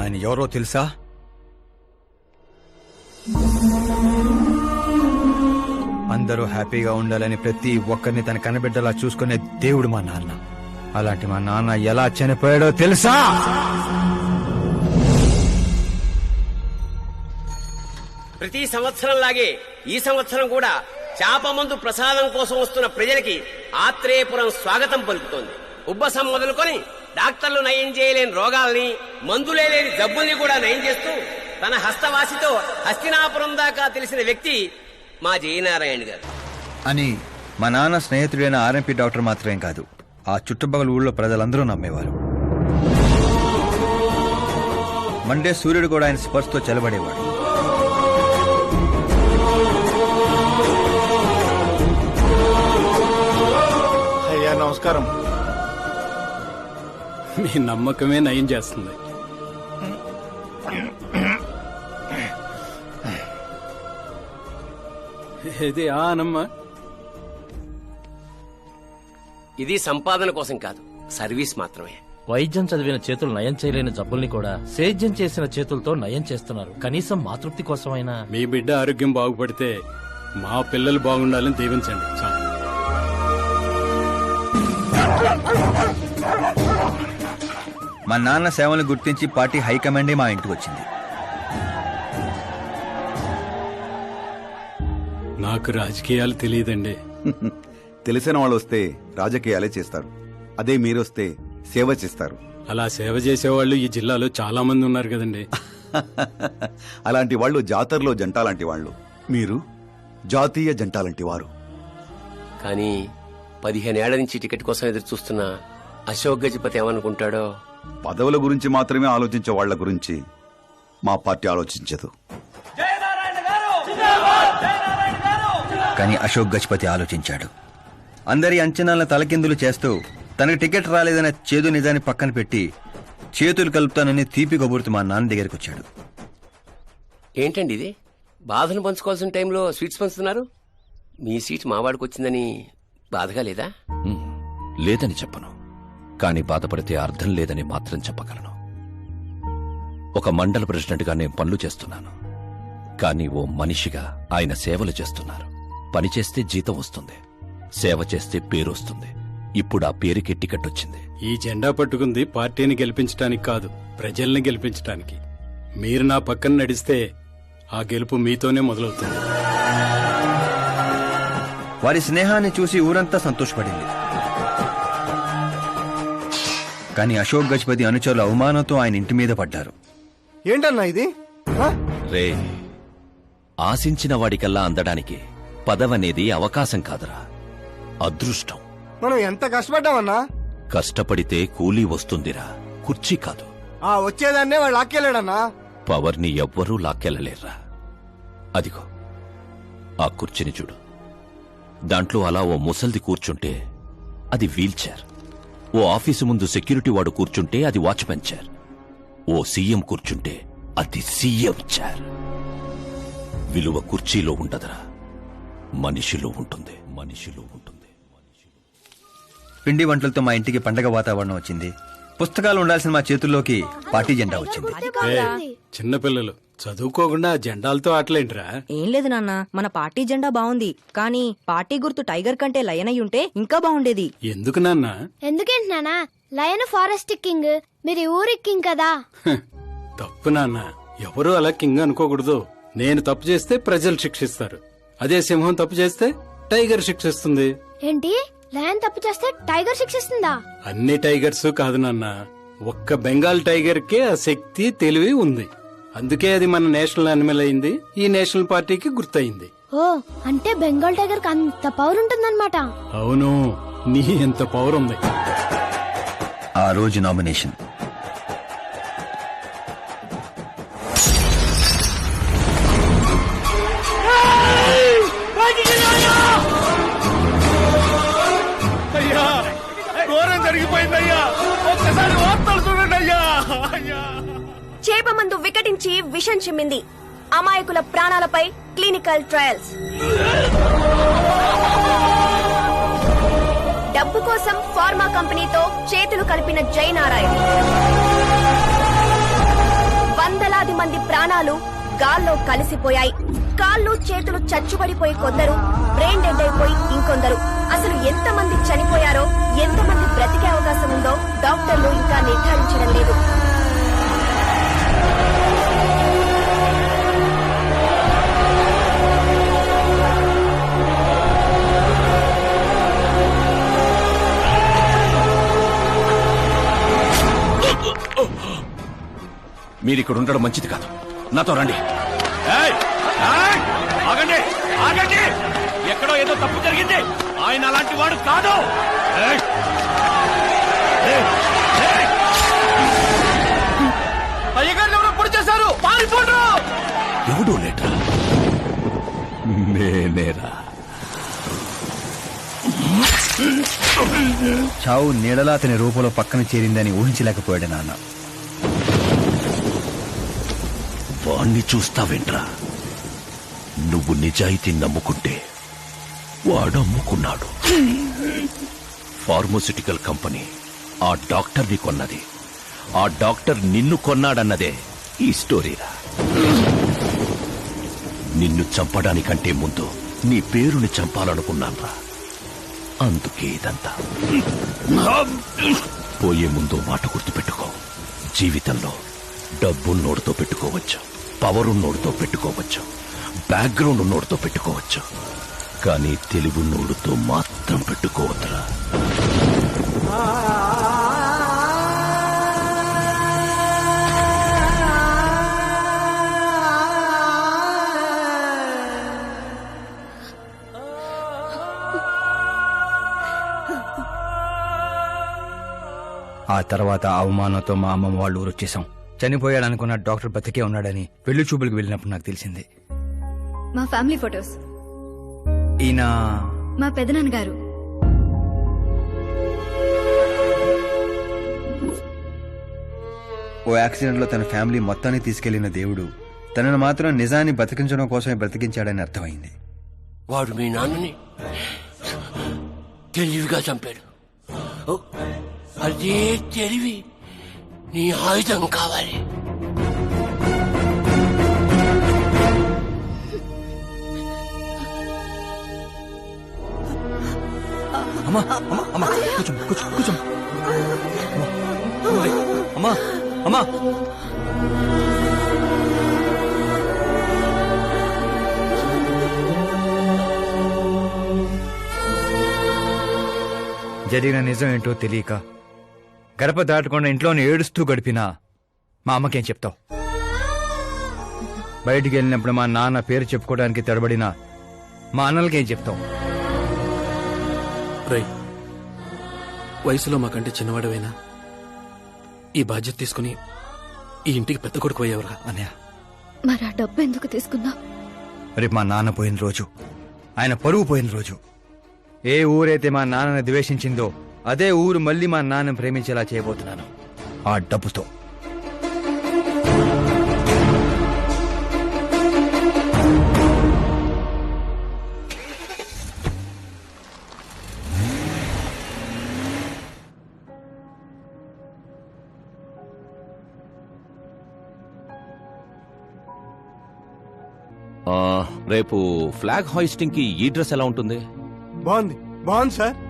ఆయన ఎవరో తెలుసా? అందరూ హ్యాపీగా ఉండాలని ప్రతి ఒక్కరిని తన కనబిడ్డలా చూసుకునే దేవుడు మా నాన్న. అలాంటి మా నాన్న ఎలా చనిపోయాడో తెలుసా? ప్రతి సంవత్సరం లాగే ఈ సంవత్సరం కూడా చేప మందు ప్రసాదం కోసం వస్తున్న ప్రజలకి ఆత్రేయపురం స్వాగతం పలుకుతోంది. ఉబ్బసం మొదలుకొని డాక్టర్లు నయం చేయలేని రోగాల్ని మందులే లేని జబ్బుల్ని కూడా నయం చేస్తూ తన హస్తవాసితో హస్తినాపురం దాకా తెలిసిన వ్యక్తి మా జయనారాయణ గారు. అని మా నాన్న స్నేహితుడైన ఆర్ఎంపీ డాక్టర్ మాత్రమే కాదు ఆ చుట్టుపక్కల ఊళ్ళో ప్రజలందరూ నమ్మేవారు. మండే సూర్యుడు కూడా ఆయన స్పర్శతో చెలబడేవాడు అయ్యా నమస్కారం. మీ నమ్మకమే నయం చేస్తుంది. ఇది ఆ అనమ్మా ఇది సంపాదన కోసం కాదు సర్వీస్ మాత్రమే. వైద్యం చదివిన చేతులు నయం చేయలేని జబ్బుల్ని కూడా సేద్యం చేసిన చేతులతో నయం చేస్తున్నారు. కనీసం మాతృప్తి కోసమైనా. మీ బిడ్డ ఆరోగ్యం బాగుపడితే మా పిల్లలు బాగుండాలని దీవించండి. చాలు. మా నాన్న సేవలను గుర్తించి పార్టీ హైకమాండే మా ఇంటికి వచ్చింది. నాకు రాజకీయాలు తెలియదండి. తెలిసిన వాళ్ళు వస్తే రాజకీయాలే చేస్తారు. అదే మీరొస్తే సేవ చేస్తారు. అలా సేవ చేసేవాళ్ళు ఈ జిల్లాలో చాలా మంది ఉన్నారు కదండి. అలాంటి వాళ్ళు జాతరలో జంట లాంటి వాళ్ళు. మీరు జాతీయ జంట లాంటి వారు. కానీ పదిహేనేళ్ళ నుంచి టికెట్ కోసం ఎదురు చూస్తున్న అశోక్ గజపతి ఏమనుకుంటాడో? పదవుల గురించి మాత్రమే ఆలోచించే వాళ్ళ గురించి మా పార్టీ ఆలోచించదు. కానీ అశోక్ గజపతి ఆలోచించాడు. అందరి అంచనాలను తలకిందులు చేస్తూ తనకు టికెట్ రాలేదన్న చేదు నిజాన్ని పక్కన పెట్టి చేతులు కలుపుతానని తీపి కబురుతూ మా నాన్న దగ్గరికి వచ్చాడు. ఏంటండి ఇది? బాధను పంచుకోవాల్సిన టైంలో స్వీట్స్ పంచుతున్నారు? మీ సీట్ మావాడికి వచ్చిందని బాధగా లేదా? లేదని చెప్పను. కానీ బాధపడితే అర్థం లేదని మాత్రం చెప్పగలను. ఒక మండల ప్రెసిడెంట్గా నేను పనులు చేస్తున్నాను. కానీ ఓ మనిషిగా ఆయన సేవలు చేస్తున్నారు. పని చేస్తే జీతం వస్తుంది. సేవ చేస్తే పేరు వస్తుంది. ఇప్పుడు ఆ పేరుకి టికెట్ వచ్చింది. ఈ జెండా పట్టుకుంది పార్టీని గెలిపించడానికి కాదు ప్రజల్ని గెలిపించడానికి మీరు నా పక్కన నడిస్తే ఆ గెలుపు మీతోనే మొదలవుతుంది. వారి స్నేహాన్ని చూసి ఊరంతా సంతోషపడింది. కానీ అశోక్ గజపతి అనుచరుల అవమానంతో ఆయన ఇంటి మీద పడ్డారు. ఏంటన్నా ఇది? రే ఆశించిన వాడికల్లా అందడానికి పదవనేది అవకాశం కాదురా. అదృష్టం. మనం ఎంత కష్టపడ్డామన్నా? కష్టపడితే కూలీ వస్తుందిరా. కుర్చీ కాదు. ఆ వచ్చేదాన్నే వాళ్ళు ఆక్కెళ్ళాడన్నా పవర్ని ఎవ్వరూ లాక్కెళ్ళలేర్రా. అదిగో ఆ కుర్చీని చూడు. దాంట్లో అలా ఓ ముసల్ది కూర్చుంటే అది వీల్ చైర్. ఓ ఆఫీసు ముందు సెక్యూరిటీ వాడు కూర్చుంటే అది వాచ్మెన్ చైర్ ఓ సీఎం కూర్చుంటే అది సీఎం చైర్ విలువ కుర్చీలో ఉండదురా. మనిషిలో ఉంటుంది. మనిషిలో ఉంటుంది. పిండి వంటలతో మా ఇంటికి పండగ వాతావరణం వచ్చింది. పుస్తకాలు ఉండాల్సిన మా చేతుల్లోకి పార్టీ జెండా వచ్చింది. చిన్నపిల్లలు చదువుకోకుండా జెండాలతో ఆటలేంట్రా? ఏం లేదు నాన్న మన పార్టీ జెండా బాగుంది కానీ పార్టీ గుర్తు టైగర్ కంటే లయన్ అయి ఉంటే ఇంకా బాగుండేది ఎందుకు నాన్న? ఎందుకేంటి నానా లయన్ ఫారెస్ట్ కింగ్ మీరు ఊరి కింగ్ కదా? తప్పు నాన్న. ఎవరు అలా కింగ్ అనుకోకూడదు. నేను తప్పు చేస్తే ప్రజలు శిక్షిస్తారు. అదే సింహం తప్పు చేస్తే టైగర్ శిక్షిస్తుంది. ఏంటి? లయన్ తప్పు చేస్తే టైగర్ శిక్షిస్తుందా? అన్ని టైగర్స్ కాదు నాన్న. ఒక్క బెంగాల్ టైగర్ కే ఆ శక్తి తెలివి ఉంది. అందుకే అది మన నేషనల్ అనిమల్ అయింది. ఈ నేషనల్ పార్టీకి గుర్తయింది. ఓ అంటే బెంగాల్ టైగర్కి అంత పవర్ ఉంటుందన్నమాట అవును నీ ఎంత పవర్ ఉంది ఆ రోజు నామినేషన్. అయ్యా ఘోరం జరిగిపోయిందయ్యా. ఒక్కసారి వార్తలు చూడండి అయ్యా. అయ్యా. చేపమందు వికటించి విషం చిమ్మింది. అమాయకుల ప్రాణాలపై క్లినికల్ ట్రయల్స్. డబ్బు కోసం ఫార్మా కంపెనీతో చేతులు కలిపిన జయనారాయణ. వందలాది మంది ప్రాణాలు గాల్లో కలిసిపోయాయి. కాళ్ళు చేతులు చచ్చుబడిపోయి కొందరు బ్రెయిన్ డెడ్ అయిపోయి ఇంకొందరు. అసలు ఎంతమంది చనిపోయారో ఎంతమంది బ్రతికే అవకాశం ఉందో డాక్టర్లు ఇంకా నిర్ధారించడం లేదు. మీరు ఇక్కడ ఉండడం మంచిది కాదు. నాతో రండి! ఆగండి! ఆగండి! ఎక్కడో ఏదో తప్పు జరిగింది. ఆయన అలాంటి వాడు కాదు. ఎవరో పొడి చేశారు? ఎవడో లేట్రా? నేనేరా. చావు నీడలా అతని రూపంలో పక్కన చేరిందని ఊహించలేకపోయాడు నాన్న. వాణ్ణి చూస్తావేంట్రా? నువ్వు నిజాయితీ నమ్ముకుంటే వాడు అమ్ముకున్నాడు కంపెనీ ఆ డాక్టర్ని కొన్నది. ఆ డాక్టర్ నిన్ను కొన్నాడన్నదే ఈ స్టోరీరా. నిన్ను చంపడానికంటే ముందు నీ పేరుని చంపాలనుకున్నాన్రా. అందుకే ఇదంతా. పోయే ముందు మాట గుర్తుపెట్టుకో. జీవితంలో డబ్బు నోడుతో పెట్టుకోవచ్చు. పవర్ ఉన్నోడితో పెట్టుకోవచ్చు. బ్యాక్గ్రౌండ్ ఉన్నోడితో పెట్టుకోవచ్చు. కానీ తెలుగు నోడుతో మాత్రం పెట్టుకోవద్దురా. ఆ తర్వాత అవమానంతో మా అమ్మమ్మ వాళ్ళు ఊరొచ్చేసాం చనిపోయాడు అనుకున్న డాక్టర్ బతికే ఉన్నాడని పెళ్ళి చూపులకు వెళ్ళినప్పుడు నాకు తెలిసింది. మా ఫ్యామిలీ ఫొటోస్. ఈయన మా పెదనాన్న గారు. ఓ యాక్సిడెంట్లో తన ఫ్యామిలీ మొత్తాన్ని తీసుకెళ్ళిన దేవుడు తనను మాత్రం నిజాన్ని బతికించడం కోసమే బ్రతికించాడని అర్థమైంది. వాడు మీ నాన్నని తెలివిగా చంపాడు. అదే తెలివి. నీ ఆయుధం కావాలి అమ్మా అమ్మా అమ్మా కూర్చో కూర్చో కూర్చో అమ్మా అమ్మా జరిగిన నిజం ఏంటో తెలియక గడప దాటకుండా ఇంట్లోనే ఏడుస్తూ గడిపినా మా అమ్మకేం చెప్తావు? బయటికి వెళ్ళినప్పుడు మా నాన్న పేరు చెప్పుకోవడానికి తడబడినా మా అన్నలకేం చెప్తావు? రై వయసులో మాకంటే చిన్నవాడవైనా ఈ బాధ్యత తీసుకుని ఈ ఇంటికి పెద్ద కొడుకు అయ్యేవరా అన్నయ్య? మరి ఆ డబ్బు ఎందుకు తీసుకున్నా రేపు మా నాన్న పోయిన రోజు ఆయన పరువు పోయిన రోజు ఏ ఊరైతే మా నాన్నని ద్వేషించిందో అదే ఊరు మళ్ళీ మా నాన్నని ప్రేమించేలా చేయబోతున్నాను. ఆ డబ్బుతో. ఆ, రేపు ఫ్లాగ్ హాయిస్టింగ్కి ఈ డ్రెస్ ఎలా ఉంటుంది? బాగుంది. బాగుంది సార్.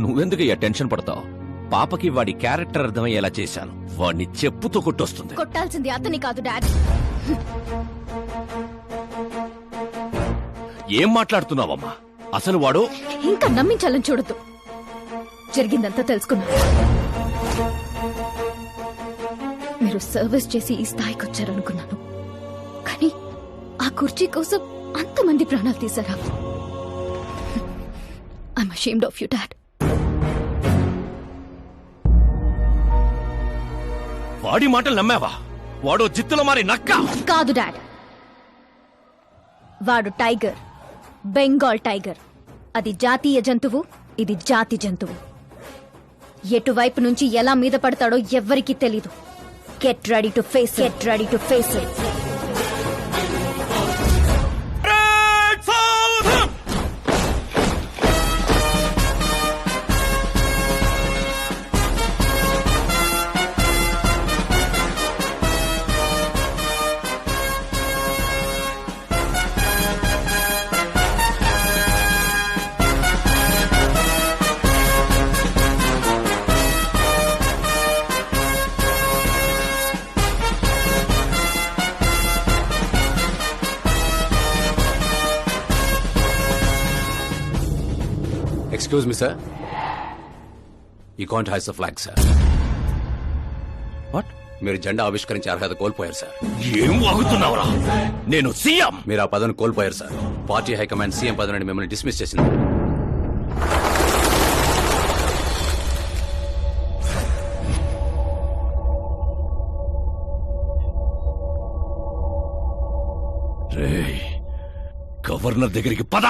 నువ్వెందుకు ఇక టెన్షన్ పడతావు? పాపకి వాడి క్యారెక్టర్ అర్థమయ్యేలా చేశాను. వాడిని చెప్పుతో కొట్టొస్తుంది. కొట్టాల్సింది అతని కాదు డాడీ. ఏం మాట్లాడుతున్నావమ్మా? అసలు వాడు ఇంకా నమ్మించాలని చూడొద్దు. జరిగిందంతా తెలుసుకున్నా మీరు సర్వీస్ చేసి ఈ స్థాయికి వచ్చారనుకున్నాను. కానీ ఆ కుర్చీ కోసం అంతమంది ప్రాణాలు తీశారా? I'm ashamed of you dad. వాడి మాటలు నమ్మావా? వాడు జిత్తులో మారి నక్క! కాదు డాడ్. వాడు టైగర్. బెంగాల్ టైగర్. అది జాతీయ జంతువు ఇది జాతి జంతువు. ఎటువైపు నుంచి ఎలా మీద పడతాడో ఎవ్వరికీ తెలీదు. Get ready to face get ready to face it excuse me sir he can't hoist the flag sir what మీరు జెండా ఆవిష్కరించే అర్హత కోల్పోయారు సార్ ఏం వాగుతున్నావురా? నేను సీఎం. మీరు ఆ పదవిని కోల్పోయారు సార్ పార్టీ హైకమాండ్ సీఎం పదవి నుండి మిమ్మల్ని డిస్మిస్ చేసింది. గవర్నర్ దగ్గరికి పద.